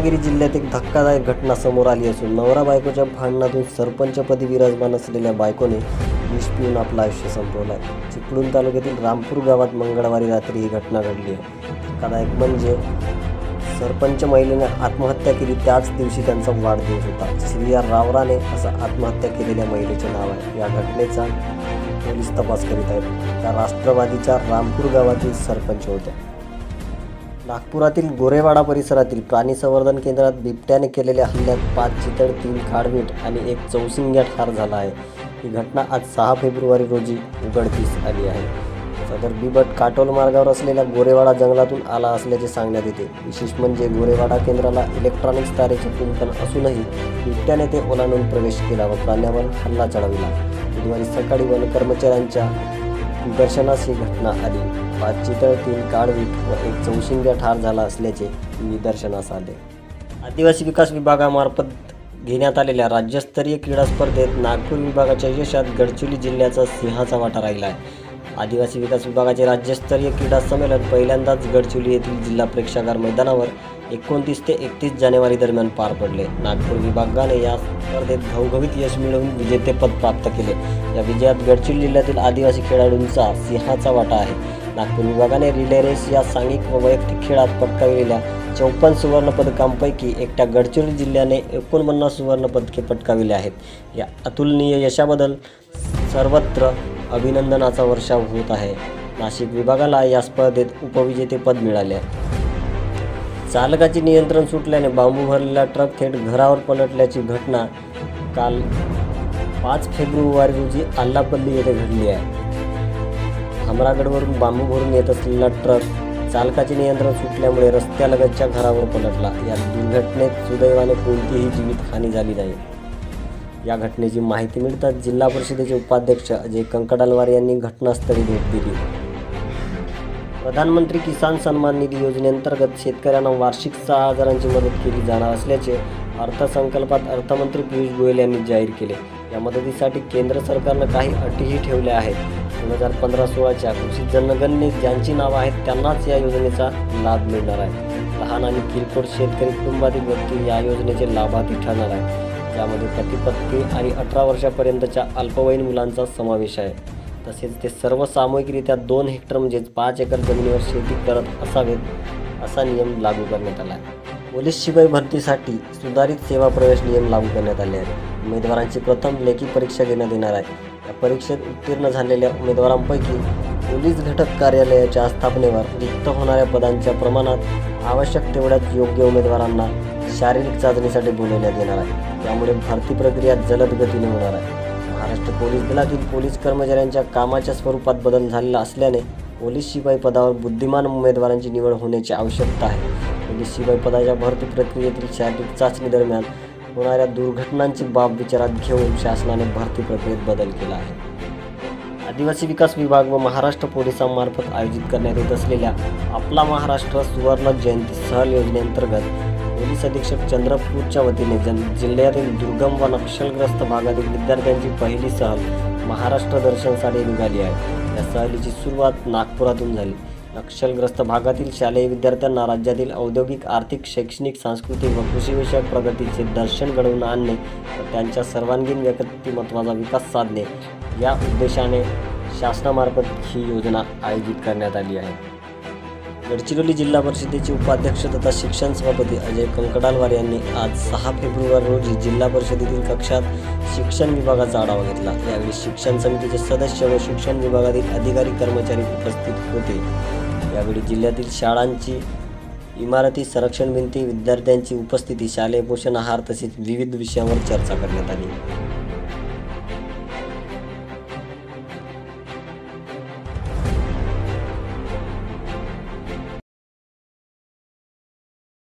रत्नागिरी जिल्ह्यात एक धक्कादायक घटना समोर आली असून नवरा बायकोच्या भांडणातून सरपंचपदी विराजमान असलेल्या बायकोने विष पिऊन आपलं आयुष्य संपवलं आहे. चिपळूण तालुक्यातील रामपूर गावात मंगळवारी रात्री ही घटना घडली आहे. धक्कादायक म्हणजे सरपंच महिलेने आत्महत्या केली त्याच दिवशी त्यांचा वाढदिवस होता. श्रीया रावराने असं आत्महत्या केलेल्या महिलेचे नाव आहे. या घटनेचा पोलीस तपास करीत आहेत. त्या राष्ट्रवादीच्या रामपूर गावातील सरपंच होत्या. नागपुरातील गोरेवाडा परिसरातील प्राणी संवर्धन केंद्रात बिबट्याने केलेल्या हल्ल्यात पाच चितळ तीन खाडवीट आणि एक चौसिंग्या ठार झाला आहे. ही घटना आज सहा फेब्रुवारी रोजी उघडकीस आली आहे. सदर बिबट काटोल मार्गावर असलेल्या गोरेवाडा जंगलातून आला असल्याचे सांगण्यात येते. विशेष म्हणजे गोरेवाडा केंद्राला इलेक्ट्रॉनिक्स तारेचे कुंकन असूनही बिबट्याने ते ओलांडून प्रवेश केला व प्राण्यावर हल्ला चढविला. बुधवारी सकाळी वन कर्मचाऱ्यांच्या दर्शनास ही घटना आली. पाच चितळतील काळवीट व एक चौशिंग्या ठार झाला असल्याचे निदर्शनास आले. आदिवासी विकास विभागामार्फत घेण्यात आलेल्या राज्यस्तरीय क्रीडा स्पर्धेत नागपूर विभागाच्या यशात गडचिरोली जिल्ह्याचा सिंहाचा वाटा राहिला आहे. आदिवासी विकास विभागाचे राज्यस्तरीय क्रीडा संमेलन पहिल्यांदाच गडचिरोली येथील जिल्हा प्रेक्षागार मैदानावर एकोणतीस ते एकतीस जानेवारी दरम्यान पार पडले. नागपूर विभागाने या स्पर्धेत घवघवीत यश मिळवून विजेतेपद प्राप्त केले. या विजयात गडचिरोली जिल्ह्यातील आदिवासी खेळाडूंचा सिंहाचा वाटा आहे. नागपूर विभागाने रिले रेस या सांघिक व वैयक्तिक खेळात पटकाविलेल्या चौपन्न सुवर्णपदकांपैकी एकट्या गडचिरोली जिल्ह्याने एकोणपन्नास सुवर्णपदके पटकाविले आहेत. या अतुलनीय यशाबद्दल सर्वत्र अभिनंदनाचा वर्षाव होत आहे. नाशिक विभागाला या स्पर्धेत उपविजेतेपद मिळाले आहे. चालकाचे नियंत्रण सुटल्याने बांबू भरलेला ट्रक थेट घरावर पलटल्याची घटना काल पाच फेब्रुवारी रोजी आल्लापल्ली येथे घडली आहे. भामरागडवरून बांबू भरून येत असलेला ट्रक चालकाचे नियंत्रण सुटल्यामुळे रस्त्यालगतच्या घरावर पलटला. या दुर्घटनेत सुदैवाने कोणतीही जीवितहानी झाली नाही. या घटनेची माहिती मिळताच जिल्हा परिषदेचे उपाध्यक्ष अजय कंकडालवार यांनी घटनास्थळी भेट दिली. प्रधानमंत्री किसान सन्मान निधी योजनेअंतर्गत शेतकऱ्यांना वार्षिक सहा हजारांची मदत केली जाणार असल्याचे अर्थसंकल्पात अर्थमंत्री पियुष गोयल यांनी जाहीर केले. या मदतीसाठी केंद्र सरकारनं काही अटीही ठेवल्या आहेत. दोन हजार पंधरा सोळाच्या कृषी जनगणनेत ज्यांची नावं आहेत त्यांनाच या योजनेचा लाभ मिळणार आहे. लहान आणि किरकोळ शेतकरी कुटुंबातील व्यक्ती या योजनेचे लाभार्थी ठरणार आहे त्यामध्ये पती आणि अठरा वर्षापर्यंतच्या अल्पवयीन मुलांचा समावेश आहे. तसेच ते सर्व सामूहिकरित्या दोन हेक्टर म्हणजेच पाच एकर जमिनीवर शेती करत असावेत असा नियम लागू करण्यात आला आहे. पोलीस शिपाई भरतीसाठी सुधारित सेवा प्रवेश नियम लागू करण्यात आले आहेत. उमेदवारांची प्रथम लेखी परीक्षा घेण्यात येणार आहे. या परीक्षेत उत्तीर्ण झालेल्या उमेदवारांपैकी पोलीस घटक कार्यालयाच्या स्थापनेवर रिक्त होणाऱ्या पदांच्या प्रमाणात आवश्यक तेवढ्याच योग्य उमेदवारांना शारीरिक चाचणीसाठी बोलवण्यात येणार आहे. त्यामुळे भरती प्रक्रिया जलद गतीने होणार आहे. महाराष्ट्र पोलीस दलातील पोलीस कर्मचाऱ्यांच्या कामाच्या स्वरूपात बदल झालेला असल्याने पोलीस शिपाई पदावर बुद्धिमान उमेदवारांची निवड होण्याची आवश्यकता आहे. पोलीस शिपाई पदाच्या भरती प्रक्रियेतील शारीरिक चाचणी दरम्यान होणाऱ्या दुर्घटनांची बाब विचारात घेऊन शासनाने भरती प्रक्रियेत बदल केला आहे. आदिवासी विकास विभाग व महाराष्ट्र पोलिसांमार्फत आयोजित करण्यात येत असलेल्या आपला महाराष्ट्र सुवर्ण जयंती सहल योजनेअंतर्गत पोलीस अधीक्षक चंद्रपूरच्या वतीने जन जिल्ह्यातील दुर्गम व नक्षलग्रस्त भागातील विद्यार्थ्यांची पहिली सहल महाराष्ट्र दर्शनसाठी निघाली आहे. या सहलीची सुरुवात नागपुरातून झाली. नक्षलग्रस्त भागातील शालेय विद्यार्थ्यांना राज्यातील औद्योगिक आर्थिक शैक्षणिक सांस्कृतिक व कृषीविषयक प्रगतीचे दर्शन घडवून आणणे व त्यांच्या सर्वांगीण व्यक्तिमत्वाचा विकास साधणे या उद्देशाने शासनामार्फत ही योजना आयोजित करण्यात आली आहे. गडचिरोली जिल्हा परिषदेचे उपाध्यक्ष तथा शिक्षण सभापती अजय कंकडालवार यांनी आज सहा फेब्रुवारी रोजी जिल्हा परिषदेतील कक्षात शिक्षण विभागाचा आढावा घेतला. यावेळी शिक्षण समितीचे सदस्य व शिक्षण विभागातील अधिकारी कर्मचारी उपस्थित होते. यावेळी जिल्ह्यातील शाळांची इमारती संरक्षण भिंती विद्यार्थ्यांची उपस्थिती शालेय पोषण आहार तसेच विविध विषयांवर चर्चा करण्यात आली.